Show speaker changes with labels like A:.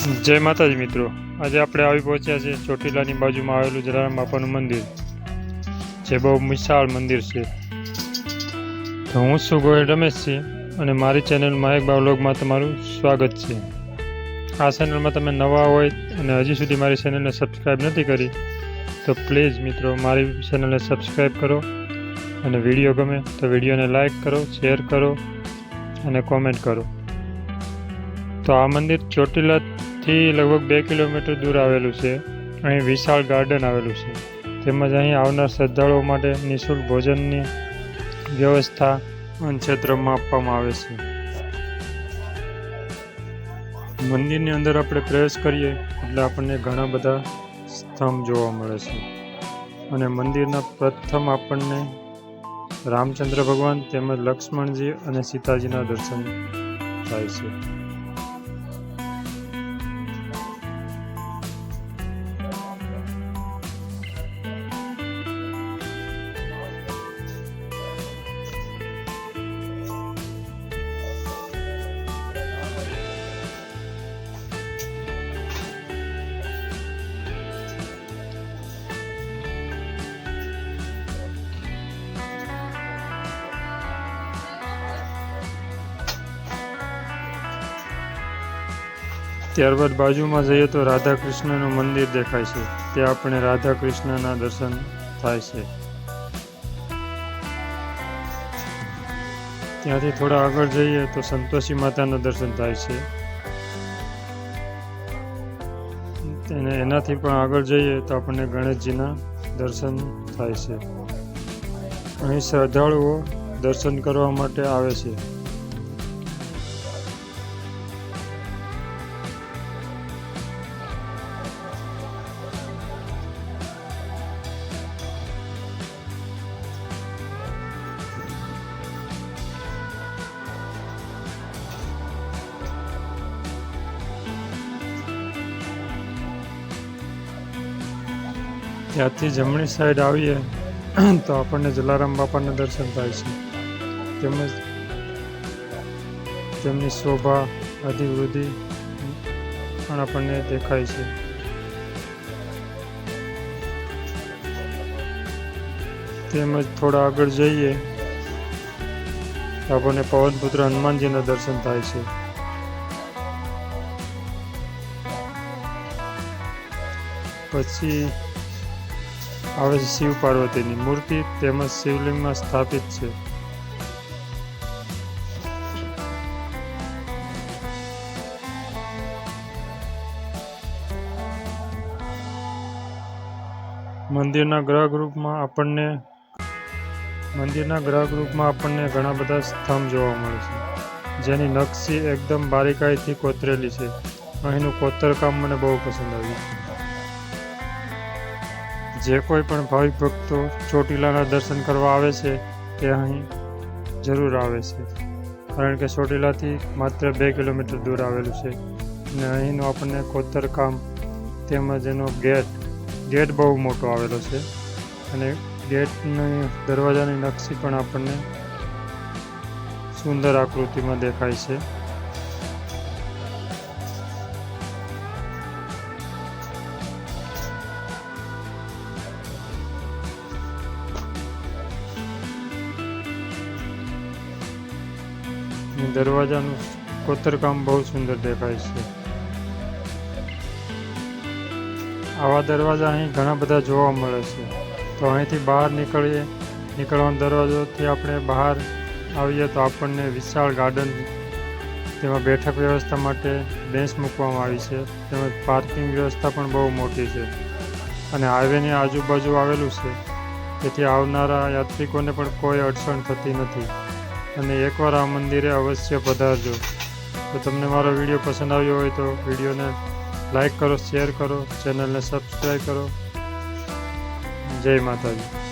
A: જય માતાજી મિત્રો. આજે આપણે આવી પહોંચ્યા છે ચોટીલાની બાજુમાં આવેલું જલારામ બાપાનું મંદિર, જે બહુ વિશાળ મંદિર છે. તો હું છું ગોયલ રમેશ છે અને મારી ચેનલ માયક બાવલોગમાં તમારું સ્વાગત છે. આ ચેનલમાં તમે નવા હોય અને હજી સુધી મારી ચેનલને સબસ્ક્રાઈબ નથી કરી, તો પ્લીઝ મિત્રો મારી ચેનલને સબસ્ક્રાઈબ કરો અને વીડિયો ગમે તો વિડીયોને લાઈક કરો શેર કરો અને કોમેન્ટ કરો. તો આ મંદિર ચોટીલાથી લગભગ બે કિલોમીટર દૂર આવેલું છે. અહીં વિશાળ ગાર્ડન આવેલું છે. તેમજ અહીં આવનાર શ્રદ્ધાળુઓ માટે નિઃશુલ્ક ભોજનની વ્યવસ્થા ક્ષેત્રમાં આપવામાં આવે છે. મંદિરની અંદર આપણે પ્રવેશ કરીએ એટલે આપણને ઘણા બધા સ્તંભ જોવા મળે છે. અને મંદિરના પ્રથમ આપણને રામચંદ્ર ભગવાન તેમજ લક્ષ્મણજી અને સીતાજીના દર્શન થાય છે. ત્યારબાદ બાજુમાં જઈએ તો રાધા કૃષ્ણનું મંદિર દેખાય છે. ત્યાં આપણે રાધા કૃષ્ણના દર્શન થાય છે. ત્યાંથી થોડા આગળ જઈએ તો સંતોષી માતાના દર્શન થાય છે. અને એનાથી પણ આગળ જઈએ તો આપણને ગણેશજીના દર્શન થાય છે. અહીં શ્રદ્ધાળુઓ દર્શન કરવા માટે આવે છે. ત્યાંથી જમણી સાઈડ આવીએ, તો આપણને જલારામ બાપાના દર્શન થાય છે. તેમજ તેમની શોભા અધિવૃદ્ધિ પણ આપણને દેખાય છે. તેમજ થોડા આગળ જઈએ, તો આપણને પવનપુત્ર હનુમાનજીના દર્શન થાય છે. પછી આવે છે શિવ પાર્વતીની મૂર્તિ, તેમજ શિવલિંગમાં સ્થાપિત છે. મંદિરના ગ્રહગૃહમાં આપણને, મંદિરના ગ્રહગૃહમાં આપણને ઘણા બધા સ્તંભ જોવા મળે છે. જેની નકશી એકદમ બારીકાઈથી કોતરેલી છે. અહીંનું કોતરકામ મને બહુ પસંદ આવ્યું જે કોઈ પણ ભાવિક ભક્તો ચોટીલાના દર્શન કરવા આવે છે, તે અહીં જરૂર આવે છે. કારણ કે ચોટીલાથી માત્ર બે કિલોમીટર દૂર આવેલું છે અને અહીંનું આપણને કોતરકામ તેમજ એનો ગેટ ગેટ બહુ મોટો આવેલો છે અને ગેટની દરવાજાની નકશી પણ આપણને સુંદર આકૃતિમાં દેખાય છે. દરવાજાનું કોતરકામ બહુ સુંદર દેખાય છે. આવા દરવાજા અહીં ઘણા બધા જોવા મળે છે. તો અહીંથી બહાર નીકળીએ, નીકળવાનો દરવાજોથી આપણે બહાર આવીએ તો આપણને વિશાળ ગાર્ડન તેમાં બેઠક વ્યવસ્થા માટે બેન્ચ મૂકવામાં આવી છે. તેમજ પાર્કિંગ વ્યવસ્થા પણ બહુ મોટી છે. અને હાઈવેની આજુબાજુ આવેલું છે. તેથી આવનારા યાત્રિકોને પણ કોઈ અડચણ થતી નથી. અને એકવાર આ મંદિરે અવશ્ય પધારજો. તો તમને મારો વીડિયો પસંદ આવ્યો હોય તો વિડીયોને લાઈક કરો, શેર કરો, ચેનલને સબસ્ક્રાઈબ કરો. જય માતાજી.